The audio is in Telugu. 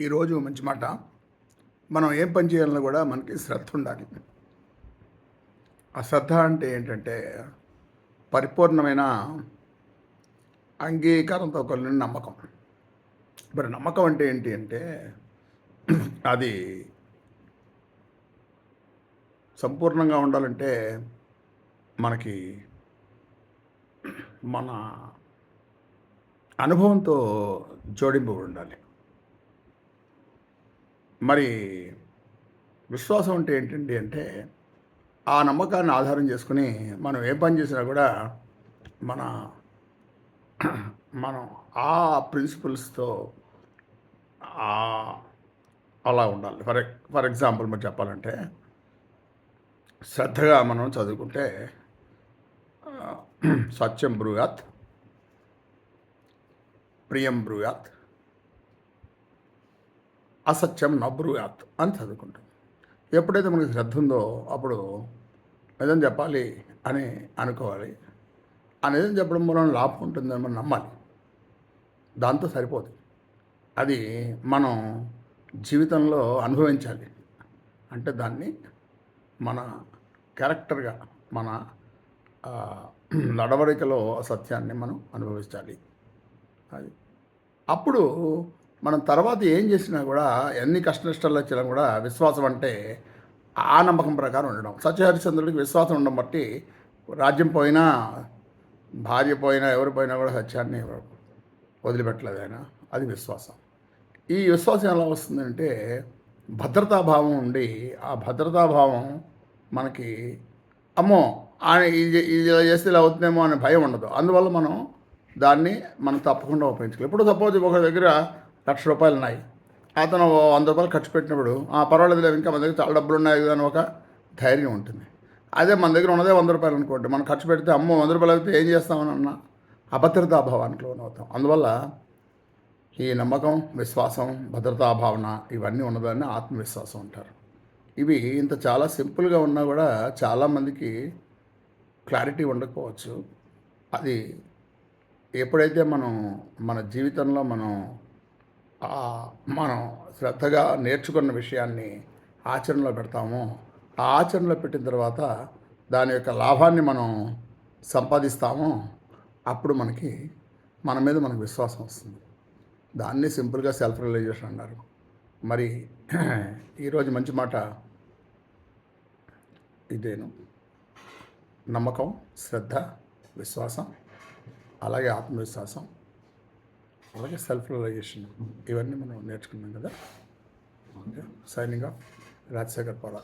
ఈరోజు మంచి మాట. మనం ఏం పని చేయాలన్నా కూడా మనకి శ్రద్ధ ఉండాలి. ఆ శ్రద్ధ అంటే ఏంటంటే పరిపూర్ణమైన అంగీకారంతో కలిగిన నమ్మకం. మరి నమ్మకం అంటే ఏంటి అంటే అది సంపూర్ణంగా ఉండాలంటే మనకి మన అనుభవంతో జోడింపు ఉండాలి. మరి విశ్వాసం అంటే ఏంటండి అంటే ఆ నమ్మకాన్ని ఆధారం చేసుకుని మనం ఏ పని చేసినా కూడా మన మనం ఆ ప్రిన్సిపల్స్తో అలా ఉండాలి. ఫర్ ఫర్ ఎగ్జాంపుల్ మరి చెప్పాలంటే శ్రద్ధగా మనం చదువుకుంటే సత్యం బ్రూయాత్ ప్రియం బ్రూయాత్ అసత్యం నబ్రూయాత్ అని చదువుకుంటాం ఎప్పుడైతే మనకి శ్రద్ధ ఉందో అప్పుడు నిజం చెప్పాలి అని అనుకోవాలి. ఆ నిజం చెప్పడం మూలం లాభం ఉంటుందని మనం నమ్మాలి. దాంతో సరిపోదు. అది మనం జీవితంలో అనుభవించాలి. అంటే దాన్ని మన క్యారెక్టర్గా మన నడవడికలో సత్యాన్ని మనం అనుభవించాలి. అది. అప్పుడు మనం తర్వాత ఏం చేసినా కూడా ఎన్ని కష్ట నష్టాలు వచ్చినా కూడా విశ్వాసం అంటే ఆ నమ్మకం ప్రకారం ఉండడం. సత్యహరిశ్చంద్రుడికి విశ్వాసం ఉండడం బట్టి రాజ్యం పోయినా భార్య పోయినా ఎవరు పోయినా కూడా సత్యాన్ని వదిలిపెట్టలేదు ఆయన. అది విశ్వాసం. ఈ విశ్వాసం ఎలా వస్తుందంటే భద్రతాభావం ఉండి ఆ భద్రతాభావం మనకి అమ్మో ఆయన ఇది ఇది ఇలా చేస్తే ఇలా అవుతుందేమో అనే భయం ఉండదు. అందువల్ల మనం దాన్ని మనం తప్పకుండా ఉపయోగించుకోవాలి. ఇప్పుడు సపోజ్ ఒక దగ్గర లక్ష రూపాయలు ఉన్నాయి అతను వంద రూపాయలు ఖర్చు పెట్టినప్పుడు ఆ పర్వాలేదు లేదు ఇంకా మన దగ్గర చాలా డబ్బులు ఉన్నాయి కదా అని ఒక ధైర్యం ఉంటుంది. అదే మన దగ్గర ఉన్నదే వంద రూపాయలు అనుకోండి మనం ఖర్చు పెడితే అమ్మో వంద రూపాయలు అయితే ఏం చేస్తామని అన్న అభద్రతాభావానికి లోనవుతాం. అందువల్ల ఈ నమ్మకం విశ్వాసం భద్రతా భావన ఇవన్నీ ఉన్నదాన్ని ఆత్మవిశ్వాసం అంటారు. ఇవి ఇంత చాలా సింపుల్గా ఉన్నా కూడా చాలామందికి క్లారిటీ ఉండకపోవచ్చు. అది ఎప్పుడైతే మనం మన జీవితంలో మనం మనం శ్రద్ధగా నేర్చుకున్న విషయాన్ని ఆచరణలో పెడతామో. ఆ ఆచరణలో పెట్టిన తర్వాత దాని యొక్క లాభాన్ని మనం సంపాదిస్తామో. అప్పుడు మనకి మన మీద మనకు విశ్వాసం వస్తుంది. దాన్ని సింపుల్గా సెల్ఫ్ రియలైజేషన్ అన్నారు. మరి ఈరోజు మంచి మాట ఇదేను. నమ్మకం శ్రద్ధ విశ్వాసం అలాగే ఆత్మవిశ్వాసం. అలాగే సెల్ఫ్ రియలైజేషన్ ఇవన్నీ మనం నేర్చుకున్నాం కదా. Okay signing off Rajasekhar Pala